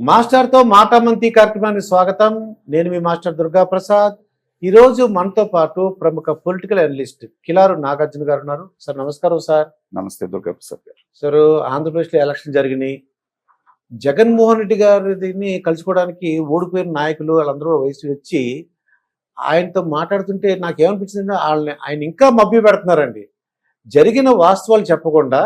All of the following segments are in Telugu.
మాస్టర్తో మాటామంతి కార్యక్రమానికి స్వాగతం. నేను మీ మాస్టర్ దుర్గా ప్రసాద్ ఈరోజు మనతో పాటు ప్రముఖ పొలిటికల్ అనలిస్ట్ కిలారు నాగార్జున గారు ఉన్నారు. సార్ నమస్కారం సార్. నమస్తే దుర్గా ప్రసాద్ గారు. సార్ ఆంధ్రప్రదేశ్లో ఎలక్షన్ జరిగినాయి. జగన్మోహన్ రెడ్డి గారిని కలుసుకోవడానికి ఓడిపోయిన నాయకులు వాళ్ళందరూ వయసు వచ్చి ఆయనతో మాట్లాడుతుంటే నాకు ఏమనిపించిందంటే వాళ్ళని ఆయన ఇంకా మభ్య పెడుతున్నారండి జరిగిన వాస్తవాలు చెప్పకుండా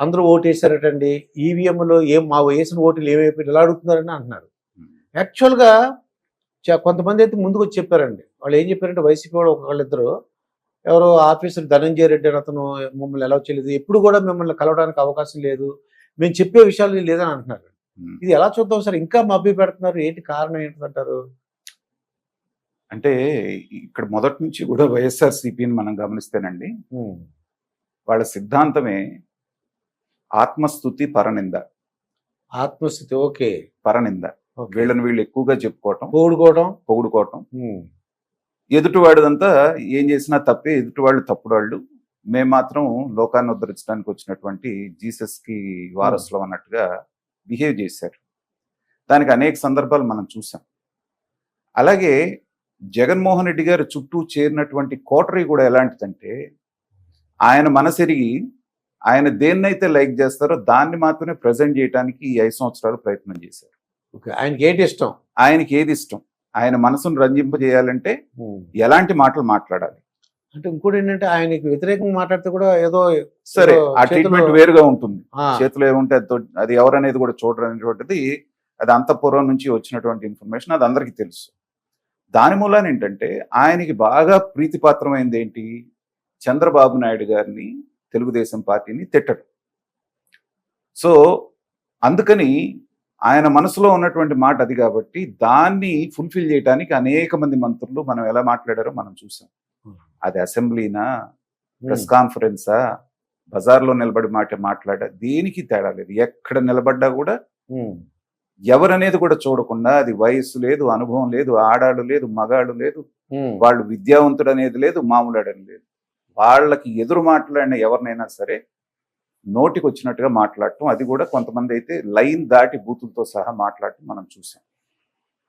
అందరూ ఓటేశారటండి. ఈవీఎంలో ఏం మా వేసిన ఓట్లు ఏమైపోయి ఎలా అడుగుతున్నారని అంటున్నారు. యాక్చువల్గా చ- కొంతమంది అయితే ముందుకు వచ్చి చెప్పారండి. వాళ్ళు ఏం చెప్పారంటే వైసీపీ వాళ్ళు ఒకళ్ళిద్దరు ఎవరో ఆఫీసర్ ధనంజయ రెడ్డి అని అతను మమ్మల్ని ఎలా చేయలేదు. ఎప్పుడు కూడా మిమ్మల్ని కలవడానికి అవకాశం లేదు. మేము చెప్పే విషయాలు లేదని అంటున్నారు. ఉమ్. ఇది ఎలా చూద్దాం సార్? ఇంకా మభ్య పెడుతున్నారు. ఏంటి కారణం ఏంటంటారు? అంటే ఇక్కడ మొదటి నుంచి కూడా వైఎస్ఆర్ సిపిని మనం గమనిస్తేనండి. వాళ్ళ సిద్ధాంతమే ఆత్మస్థుతి పరనింద. ఆత్మస్థితి ఓకే. పరనింద. వీళ్ళని వీళ్ళు ఎక్కువగా చెప్పుకోవటం. పోగొడుకోవడం పొగుడుకోవటం. ఎదుటివాడిదంతా ఏం చేసినా తప్పే ఎదుటివాళ్ళు తప్పుడు వాళ్ళు మేము మాత్రం లోకాన్ని ఉద్ధరించడానికి వచ్చినటువంటి జీసస్కి వారసులం అన్నట్టుగా బిహేవ్ చేశారు. దానికి అనేక సందర్భాలు మనం చూసాం. అలాగే జగన్మోహన్ రెడ్డి గారు చుట్టూ చేరినటువంటి కోటరీ కూడా ఎలాంటిదంటే ఆయన మనసెరిగి ఆయన దేన్నైతే లైక్ చేస్తారో దాన్ని మాత్రమే ప్రజెంట్ చేయడానికి ఈ ఐదు సంవత్సరాలు ప్రయత్నం చేశారు. ఓకే ఆయనకి ఏంటి ఇష్టం? ఆయనకి ఏది ఇష్టం? ఆయన మనసును రంజింపజేయాలంటే ఎలాంటి మాటలు మాట్లాడాలి? అంటే ఇంకోటి ఏంటంటే ఆయనకి వ్యతిరేకంగా మాట్లాడితే కూడా ఏదో సరే ఏదో ఆ ట్రీట్మెంట్ వేరుగా ఉంటుంది. చేతిలో ఏముంటే అది ఎవరనేది కూడా చూడడం అనేటువంటిది అది అంతఃపూర్వం నుంచి వచ్చినటువంటి ఇన్ఫర్మేషన్ అది అందరికీ తెలుసు. దాని మూలాన ఏంటంటే ఆయనకి బాగా ప్రీతిపాత్రమైంది ఏంటి? చంద్రబాబు నాయుడు గారిని తెలుగుదేశం పార్టీని తిట్టడం. సో అందుకని ఆయన మనసులో ఉన్నటువంటి మాట అది కాబట్టి దాన్ని ఫుల్ఫిల్ చేయడానికి అనేక మంది మంత్రులు మనం ఎలా మాట్లాడారో మనం చూసాం. అది అసెంబ్లీనా ప్రెస్ కాన్ఫరెన్సా బజార్లో నిలబడి మాట మాట్లాడ దేనికి తేడా లేదు. ఎక్కడ నిలబడ్డా కూడా ఎవరనేది కూడా చూడకుండా అది వయస్సు లేదు అనుభవం లేదు ఆడాడు లేదు మగాడు లేదు వాళ్ళు విద్యావంతుడు అనేది లేదు మామూలాడని లేదు. వాళ్ళకి ఎదురు మాట్లాడిన ఎవరినైనా సరే నోటికి వచ్చినట్టుగా మాట్లాడటం. అది కూడా కొంతమంది అయితే లైన్ దాటి బూతులతో సహా మాట్లాడటం మనం చూసాం.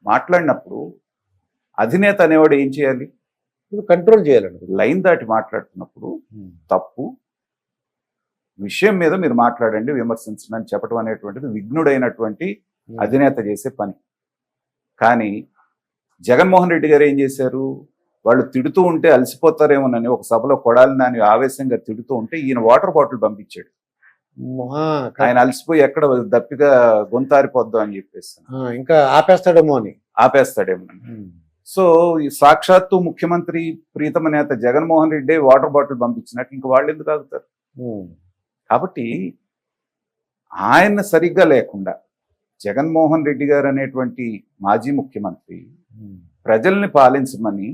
మాట్లాడినప్పుడు అధినేత అనేవాడు ఏం చేయాలి? కంట్రోల్ చేయాలండి లైన్ దాటి మాట్లాడుతున్నప్పుడు ఉమ్, తప్పు. విషయం మీద మీరు మాట్లాడండి విమర్శించండి అని చెప్పడం అనేటువంటిది విఘ్నుడైనటువంటి ఉమ్, అధినేత చేసే పని. కానీ జగన్మోహన్ రెడ్డి గారు ఏం చేశారు? వాళ్ళు తిడుతూ ఉంటే అలసిపోతారేమోనని ఒక సభలో కొడాలి నాని ఆవేశంగా తిడుతూ ఉంటే ఈయన వాటర్ బాటిల్ పంపించాడు. ఆయన అలసిపోయి ఎక్కడ దప్పిగా గొంతారిపోద్దాం అని చెప్పేసి. ఇంకా ఆపేస్తాడేమో అని. ఆపేస్తాడేమోనని ఉమ్, సో ఈ సాక్షాత్తు ముఖ్యమంత్రి ప్రీతమ నేత జగన్మోహన్ రెడ్డి వాటర్ బాటిల్ పంపించినట్టు ఇంకా వాళ్ళు ఎందుకు ఆగుతారు? కాబట్టి ఆయన సరిగ్గా లేకుండా జగన్మోహన్ రెడ్డి గారు అనేటువంటి మాజీ ముఖ్యమంత్రి ప్రజల్ని పాలించమని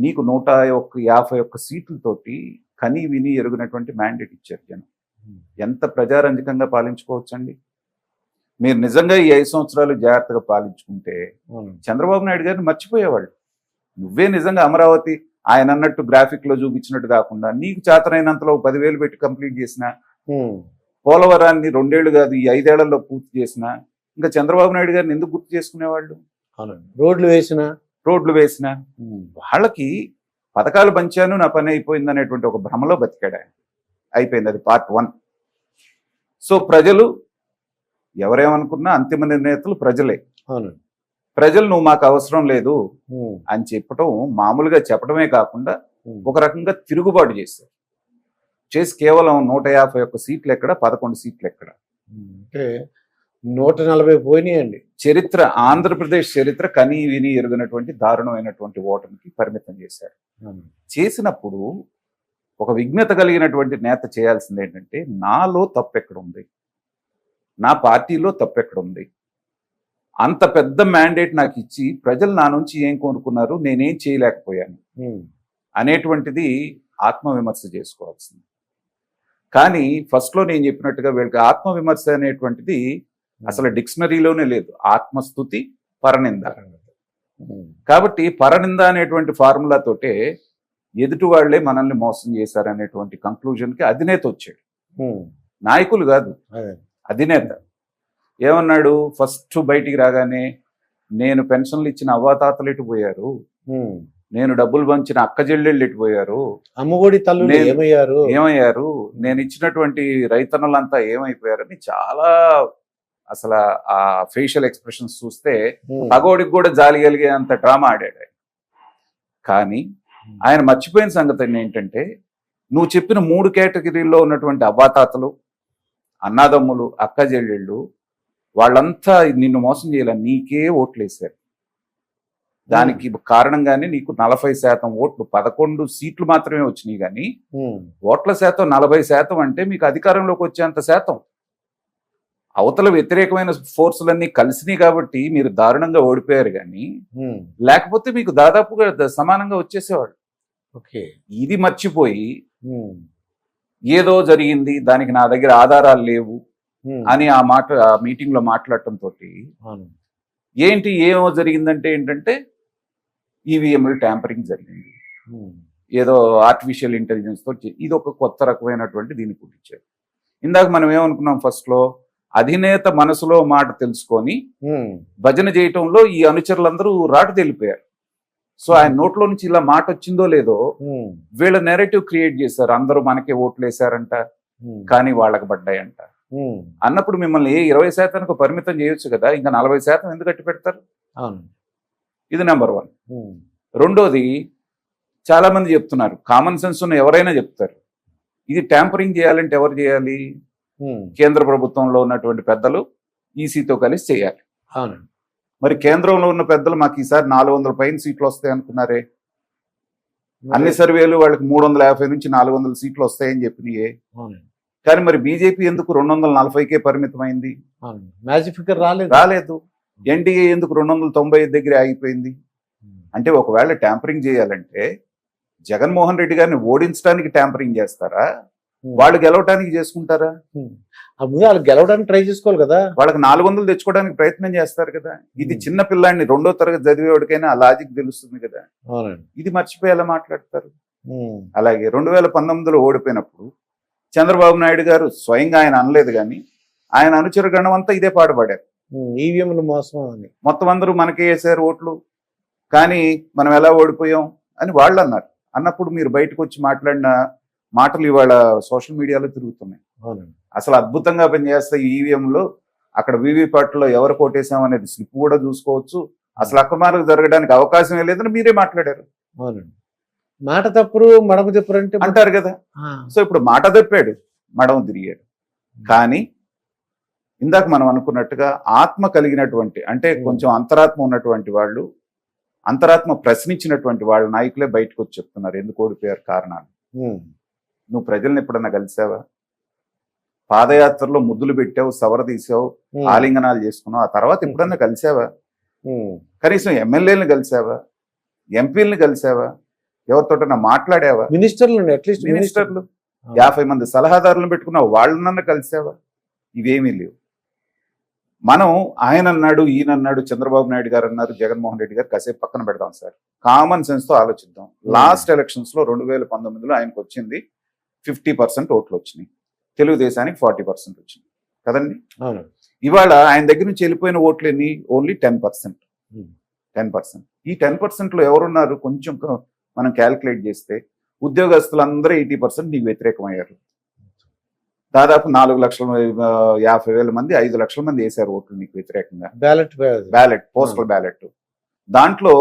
నీకు నూట ఒక్క యాభై ఒక్క సీట్లతోటి కని విని ఎరుగునటువంటి మ్యాండేట్ ఇచ్చారు జనం. ఉమ్, ఎంత ప్రజారంజకంగా పాలించుకోవచ్చండి? మీరు నిజంగా ఈ ఐదు సంవత్సరాలు జాగ్రత్తగా పాలించుకుంటే అవును. చంద్రబాబు నాయుడు గారిని మర్చిపోయేవాళ్ళు. నువ్వే నిజంగా అమరావతి ఆయన అన్నట్టు గ్రాఫిక్లో చూపించినట్టు కాకుండా నీకు చేతనైనంతలో పదివేలు పెట్టి కంప్లీట్ చేసిన ఉమ్, పోలవరాన్ని రెండేళ్ళు కాదు ఈ ఐదేళ్ళలో పూర్తి చేసిన ఇంకా చంద్రబాబు నాయుడు గారిని ఎందుకు గుర్తు చేసుకునేవాళ్ళు? రోడ్లు వేసిన రోడ్లు వేసిన వాళ్ళకి పథకాలు పంచాను నా పని అయిపోయింది అనేటువంటి ఒక భ్రమలో బతికాడు ఆయన. అయిపోయింది అది పార్ట్ వన్. సో ప్రజలు ఎవరేమనుకున్నా అంతిమ నిర్ణేతలు ప్రజలే. ప్రజలు నువ్వు మాకు అవసరం లేదు అని చెప్పటం మామూలుగా చెప్పడమే కాకుండా ఒక రకంగా తిరుగుబాటు చేశారు. చేసి కేవలం నూట యాభై ఒక్క సీట్లు ఎక్కడ పదకొండు సీట్లు ఎక్కడ. అంటే నూట నలభై పోయినాయండి. చరిత్ర ఆంధ్రప్రదేశ్ చరిత్ర కని విని ఎరుగినటువంటి దారుణమైనటువంటి ఓటమికి పరిమితం చేశారు. చేసినప్పుడు ఒక విఘ్నత కలిగినటువంటి నేత చేయాల్సింది ఏంటంటే నాలో తప్పెక్కడ ఉంది నా పార్టీలో తప్పెక్కడ ఉంది అంత పెద్ద మ్యాండేట్ నాకు ఇచ్చి ప్రజలు నా నుంచి ఏం కోరుకున్నారు? నేనేం చేయలేకపోయాను. అనేటువంటిది ఆత్మవిమర్శ చేసుకోవాల్సింది. కానీ ఫస్ట్లో నేను చెప్పినట్టుగా వీళ్ళకి ఆత్మవిమర్శ అనేటువంటిది అసలు డిక్షనరీలోనే లేదు. ఆత్మస్థుతి పరనింద. కాబట్టి పరనింద అనేటువంటి ఫార్ములా తోటే ఎదుటి వాళ్ళే మనల్ని మోసం చేశారనేటువంటి కంక్లూజన్కి అధినేత వచ్చాడు. నాయకులు కాదు. అధినేత. ఏమన్నాడు? ఫస్ట్ బయటికి రాగానే నేను పెన్షన్లు ఇచ్చిన అవ్వాతాతలు ఎటు పోయారు. నేను డబ్బులు పంచిన అక్క చెల్లెళ్ళు ఎటు పోయారు? అమ్మఒడి తల్లులు నేను- ఏమయ్యారు? ఏమయ్యారు? నేను ఇచ్చినటువంటి రైతన్నులంతా ఏమైపోయారని చాలా అసలు ఆ ఫేషియల్ ఎక్స్ప్రెషన్స్ చూస్తే ఉమ్. పగోడికి కూడా జాలి కలిగే అంత డ్రామా ఆడాడు ఆయన. కానీ ఆయన మర్చిపోయిన సంగతి ఏంటంటే నువ్వు చెప్పిన మూడు కేటగిరీల్లో ఉన్నటువంటి అవ్వాతాతలు అన్నాదమ్ములు అక్క చెల్లెళ్ళు వాళ్ళంతా నిన్ను మోసం చేయాల? నీకే ఓట్లు వేశారు దానికి కారణంగానే నీకు నలభై శాతం ఓట్లు పదకొండు సీట్లు మాత్రమే వచ్చినాయి కానీ. ఓట్ల శాతం నలభై శాతం అంటే మీకు అధికారంలోకి వచ్చేంత శాతం. అవతల వ్యతిరేకమైన ఫోర్సులన్నీ కలిసినాయి కాబట్టి మీరు దారుణంగా ఓడిపోయారు కానీ. లేకపోతే మీకు దాదాపుగా సమానంగా వచ్చేసేవాడు ఓకే ఇది మర్చిపోయి. ఏదో జరిగింది దానికి నా దగ్గర ఆధారాలు లేవు. అని ఆ మాట ఆ మీటింగ్లో మాట్లాడటం తోటి ఏంటి ఏమో జరిగిందంటే ఏంటంటే ఈవీఎంలు ట్యాంపరింగ్ జరిగింది. ఏదో ఆర్టిఫిషియల్ ఇంటెలిజెన్స్తో చే- ఇది ఒక కొత్త రకమైనటువంటి దీన్ని పుట్టించారు ఇందాక మనం ఏమనుకున్నాం ఫస్ట్లో అధినేత మనసులో మాట తెలుసుకొని. భజన చేయటంలో ఈ అనుచరులందరూ రాటు తెలిపారు సో ఆయన నోట్లో నుంచి ఇలా మాట వచ్చిందో లేదో. వీళ్ళ నెరేటివ్ క్రియేట్ చేశారు అందరూ మనకే ఓట్లు వేశారంట. కానీ వాళ్ళకి పడ్డాయంట. అన్నప్పుడు మిమ్మల్ని ఏ ఇరవై శాతానికి పరిమితం చేయొచ్చు కదా ఇంకా నలభై శాతం ఎందుకు కట్టి పెడతారు ఇది నెంబర్ వన్. రెండోది చాలా మంది చెప్తున్నారు కామన్ సెన్స్ ఉన్న ఎవరైనా చెప్తారు ఇది ట్యాంపరింగ్ చేయాలంటే ఎవరు చేయాలి. కేంద్ర ప్రభుత్వంలో ఉన్నటువంటి పెద్దలు ఈసీతో కలిసి చేయాలి. మరి కేంద్రంలో ఉన్న పెద్దలు మాకు ఈసారి నాలుగు వందల పైన సీట్లు వస్తాయి అనుకున్నారే? అన్ని సర్వేలు వాళ్ళకి మూడు వందల యాభై నుంచి నాలుగు వందల సీట్లు వస్తాయని చెప్పినాయే. కానీ మరి బీజేపీ ఎందుకు రెండు వందల నలభైకే పరిమితమైంది? మ్యాజిక్ ఫిగర్ రాలేదు. రాలేదు. ఎన్డీఏ ఎందుకు రెండు వందల తొంభై దగ్గర ఆగిపోయింది. అంటే ఒకవేళ ట్యాంపరింగ్ చేయాలంటే జగన్మోహన్ రెడ్డి గారిని ఓడించడానికి ట్యాంపరింగ్ చేస్తారా. వాళ్ళు గెలవటానికి చేసుకుంటారా. ఆ ముందు వాళ్ళు గెలవడానికి ట్రై చేసుకోవాలి కదా. వాళ్ళకి నాలుగు వందలు తెచ్చుకోవడానికి ప్రయత్నం చేస్తారు కదా. ఇది Hmm. చిన్న పిల్లాడిని రెండో తరగతి చదివేవాడికైనా ఆ లాజిక్ తెలుస్తుంది కదా. ఇది మర్చిపోయేలా మాట్లాడతారు. అలాగే రెండు వేల పంతొమ్మిదిలో ఓడిపోయినప్పుడు చంద్రబాబు నాయుడు గారు స్వయంగా ఆయన అనలేదు కానీ ఆయన అనుచర గణం అంతా ఇదే పాడుపడారు. ఈవీఎంలు మోసం అని. మొత్తం అందరూ మనకే వేసారు ఓట్లు. కానీ మనం ఎలా ఓడిపోయాం అని వాళ్ళు అన్నారు. అన్నప్పుడు మీరు బయటకు వచ్చి మాట్లాడిన మాటలు ఇవాళ సోషల్ మీడియాలో తిరుగుతున్నాయి. అసలు అద్భుతంగా పనిచేస్తే ఈవీఎంలో అక్కడ వీవీపాట్లో ఎవరు కోటేసాం అనేది స్లిప్ కూడా చూసుకోవచ్చు. అసలు అక్రమాలకు జరగడానికి అవకాశమే లేదని మీరే మాట్లాడారు. మాట తప్పుడు మడమ అంటే అంటారు కదా. సో ఇప్పుడు మాట తప్పాడు మడమ తిరిగాడు. కానీ ఇందాక మనం అనుకున్నట్టుగా ఆత్మ కలిగినటువంటి అంటే కొంచెం అంతరాత్మ ఉన్నటువంటి వాళ్ళు అంతరాత్మ ప్రశ్నించినటువంటి వాళ్ళ నాయకులే బయటకు వచ్చి చెప్తున్నారు ఎందుకు ఓడిపోయారు కారణాలు. నువ్వు ప్రజల్ని ఎప్పుడన్నా కలిసావా? పాదయాత్రలో ముద్దులు పెట్టావు సవర తీసావు. ఆలింగనాలు చేసుకున్నావు ఆ తర్వాత ఎప్పుడన్నా కలిసావా. కనీసం ఎమ్మెల్యేలను కలిసావా? ఎంపీలను కలిసావా? ఎవరితోటన్నా మాట్లాడావా? మినిస్టర్లు అట్లీస్ట్ మినిస్టర్లు. యాభై మంది సలహాదారులను పెట్టుకున్నావు వాళ్ళనన్నా కలిసావా? ఇవేమీ లేవు. మనం ఆయన అన్నాడు ఈయన అన్నాడు చంద్రబాబు నాయుడు గారు అన్నారు జగన్మోహన్ రెడ్డి గారు కాసేపు పక్కన పెడదాం సార్. కామన్ సెన్స్తో ఆలోచిద్దాం లాస్ట్ ఎలక్షన్స్లో రెండు వేల పంతొమ్మిదిలో ఆయనకు వచ్చింది ఫిఫ్టీ పర్సెంట్ ఓట్లు వచ్చినాయి. తెలుగుదేశానికి ఫార్టీ పర్సెంట్ వచ్చినాయి. కదండి? ఇవాళ ఆయన దగ్గర నుంచి వెళ్ళిపోయిన ఓట్లు ఎన్ని? Only ten percent. Hmm. Ten percent. ఈ టెన్ పర్సెంట్లో ఎవరున్నారు? కొంచెం మనం క్యాల్కులేట్ చేస్తే ఉద్యోగస్తులందరూ ఎయిటీ పర్సెంట్ నీకు వ్యతిరేకమయ్యారు. దాదాపు నాలుగు లక్షల యాభై వేల మంది ఐదు లక్షల మంది వేశారు ఓట్లు నీకు వ్యతిరేకంగా. Ballot ballot. Postal ballot. దాంట్లో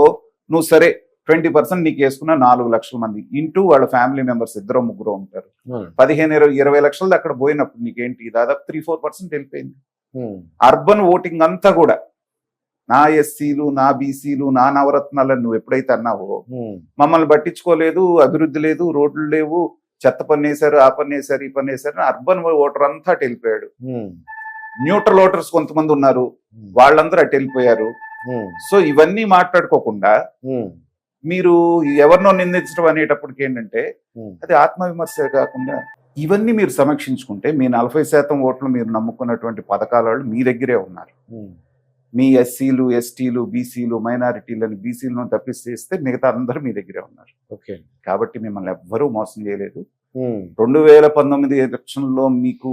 నువ్వు సరే ట్వంటీ పర్సెంట్ నీకు వేసుకున్న నాలుగు లక్షల మంది ఇంటూ వాళ్ళ ఫ్యామిలీ మెంబర్స్ ఇద్దరు ముగ్గురు ఉంటారు. పదిహేను ఇరవై ఇరవై లక్షలు అక్కడ పోయినప్పుడు నీకేంటి? దాదాపు త్రీ ఫోర్ పర్సెంట్ వెళ్ళిపోయింది. అర్బన్ ఓటింగ్ అంతా కూడా నా ఎస్సీలు నా బీసీలు నా నవరత్నాలను నువ్వు ఎప్పుడైతే అన్నావో మమ్మల్ని పట్టించుకోలేదు అభివృద్ధి లేదు రోడ్లు లేవు చెత్త పని వేశారు ఆ పని వేశారు ఈ పని వేశారు అర్బన్ ఓటర్ అంతా అటు వెళ్ళిపోయాడు. న్యూట్రల్ ఓటర్స్ కొంతమంది ఉన్నారు. వాళ్ళందరూ అటు వెళ్ళిపోయారు. సో ఇవన్నీ మాట్లాడుకోకుండా మీరు ఎవరినో నిందించడం అనేటప్పటికి ఏంటంటే అది ఆత్మవిమర్శ కాకుండా ఇవన్నీ మీరు సమీక్షించుకుంటే మీ నలభై శాతం ఓట్లు మీరు నమ్ముకున్నటువంటి పథకాల వాళ్ళు మీ దగ్గరే ఉన్నారు. మీ ఎస్సీలు ఎస్టీలు బీసీలు మైనారిటీలను బీసీలను తప్పిస్తే మిగతా అందరూ మీ దగ్గరే ఉన్నారు. ఓకే. కాబట్టి మిమ్మల్ని ఎవ్వరూ మోసం చేయలేదు. రెండు వేల పంతొమ్మిది ఎలక్షన్లో మీకు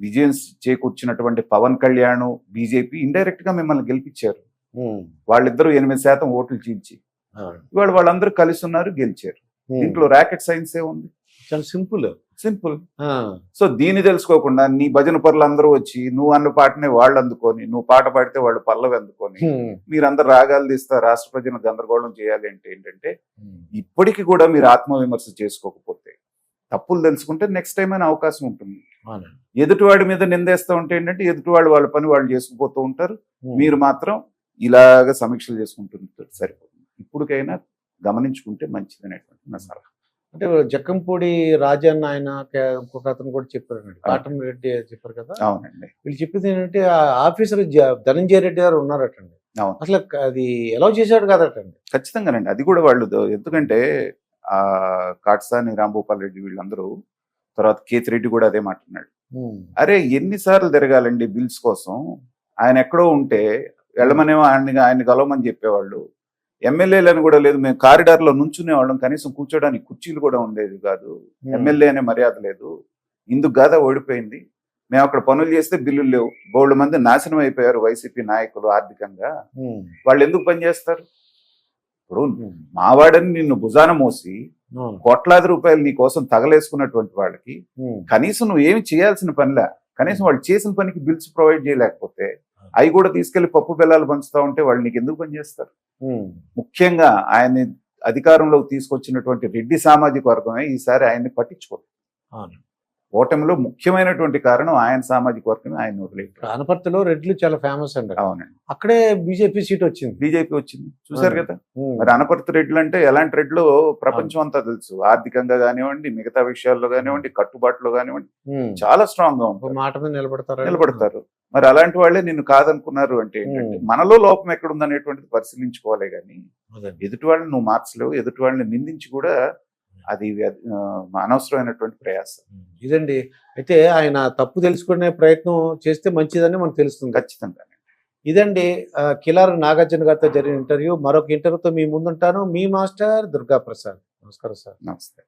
విజయం చేకూర్చినటువంటి పవన్ కళ్యాణ్ బీజేపీ ఇండైరెక్ట్గా మిమ్మల్ని గెలిపించారు. వాళ్ళిద్దరూ ఎనిమిది శాతం ఓట్లు చీల్చి. ఇవాళ వాళ్ళందరూ కలిసి ఉన్నారు గెలిచారు దీంట్లో రాకెట్ సైన్స్ ఏ ఉంది. చాలా సింపుల్. సింపుల్. సో దీన్ని తెలుసుకోకుండా నీ భజన పరులు అందరూ వచ్చి నువ్వు అన్న పాటనే వాళ్ళు అందుకొని నువ్వు పాట పాడితే వాళ్ళు పల్లవి అందుకొని మీరందరూ రాగాలు తీస్తా రాష్ట్ర ప్రజలను గందరగోళం చేయాలి అంటే ఏంటంటే ఇప్పటికీ కూడా మీరు ఆత్మవిమర్శ చేసుకోకపోతే తప్పులు తెలుసుకుంటే నెక్స్ట్ టైం అయినా అవకాశం ఉంటుంది. ఎదుటివాడి మీద నిందేస్తూ ఉంటే ఏంటంటే ఎదుటివాడు వాళ్ళ పని వాళ్ళు చేసుకుపోతూ ఉంటారు. మీరు మాత్రం ఇలాగ సమీక్షలు చేసుకుంటుంటారు సరిపోతుంది ఇప్పటికైనా గమనించుకుంటే మంచిది అనేటువంటి నా సలహా. అంటే జక్కంపూడి రాజన్న ఆయన ఇంకొక అతను కూడా చెప్పారు కాటన్ రెడ్డి చెప్పారు కదా? అవునండి. వీళ్ళు చెప్పింది ఏంటంటే ఆ ఆఫీసర్ ధనంజయ రెడ్డి గారు ఉన్నారటండి. అవును. అసలు అది ఎలా చేశాడు కదటండి? ఖచ్చితంగానండి. అది కూడా వాళ్ళు ఎందుకంటే ఆ కాట్సాని రాంభూపాల్ రెడ్డి వీళ్ళందరూ తర్వాత కేతిరెడ్డి కూడా అదే మాట్లాడినాడు అరే ఎన్నిసార్లు తిరగాలండి బిల్స్ కోసం? ఆయన ఎక్కడో ఉంటే వెళ్ళమనేమో ఆయన్ని ఆయన కలవమని చెప్పేవాళ్ళు. ఎమ్మెల్యేలను కూడా లేదు. మేము కారిడార్లో నుంచునే వాళ్ళం. కనీసం కూర్చోడానికి కుర్చీలు కూడా ఉండేది కాదు. ఎమ్మెల్యే అనే మర్యాద లేదు. ఇందుకు గాదా ఓడిపోయింది. మేము అక్కడ పనులు చేస్తే బిల్లులు లేవు. బోల్డ్ మంది నాశనం అయిపోయారు వైసీపీ నాయకులు ఆర్థికంగా. ఉమ్, వాళ్ళు ఎందుకు పనిచేస్తారు ఇప్పుడు ఉమ్, మావాడని నిన్ను భుజాన మోసి. కోట్లాది రూపాయలు నీ కోసం తగలేసుకున్నటువంటి వాళ్ళకి కనీసం నువ్వు ఏమి చేయాల్సిన పనిలే. కనీసం వాళ్ళు చేసిన పనికి బిల్స్ ప్రొవైడ్ చేయలేకపోతే అవి కూడా తీసుకెళ్ళి పప్పు బెల్లాలు పంచుతా ఉంటే వాళ్ళు నీకు ఎందుకు పనిచేస్తారు ముఖ్యంగా ఆయన్ని అధికారంలోకి తీసుకొచ్చినటువంటి రెడ్డి సామాజిక వర్గమే ఈసారి ఆయన్ని పట్టించుకోరు. ఓటమిలో ముఖ్యమైనటువంటి కారణం ఆయన సామాజిక వర్గమే ఆయన వదిలేదు అనపర్తిలో రెడ్లు చాలా ఫేమస్ అండి. అవునండి. అక్కడే బీజేపీ సీట్ వచ్చింది. బీజేపీ వచ్చింది. చూసారు. కదా? మరి అనపర్తి రెడ్లు అంటే ఎలాంటి రెడ్లు ప్రపంచం అంతా తెలుసు. ఆర్థికంగా కానివ్వండి మిగతా విషయాల్లో కానివ్వండి కట్టుబాటులో కానివ్వండి చాలా స్ట్రాంగ్గా ఉంటారు. మాట మీద నిలబడతారు? నిలబడతారు. మరి అలాంటి వాళ్ళే నిన్ను కాదనుకున్నారు అంటే ఏంటంటే. మనలో లోపం ఎక్కడుంది అనేటువంటిది పరిశీలించుకోవాలి కానీ. ఎదుటి వాళ్ళని నువ్వు మార్చలేవు ఎదుటి వాళ్ళని నిందించి కూడా అది అనవసరమైనటువంటి ప్రయాసం. ఇదండి. అయితే ఆయన తప్పు తెలుసుకునే ప్రయత్నం చేస్తే మంచిదని మనకు తెలుస్తుంది. ఖచ్చితంగా ఇదండి కిలార్ నాగార్జున గారితో జరిగిన ఇంటర్వ్యూ. మరొక ఇంటర్వ్యూతో మీ ముందుంటాను. మీ మాస్టర్ దుర్గా ప్రసాద్ నమస్కారం సార్. నమస్తే.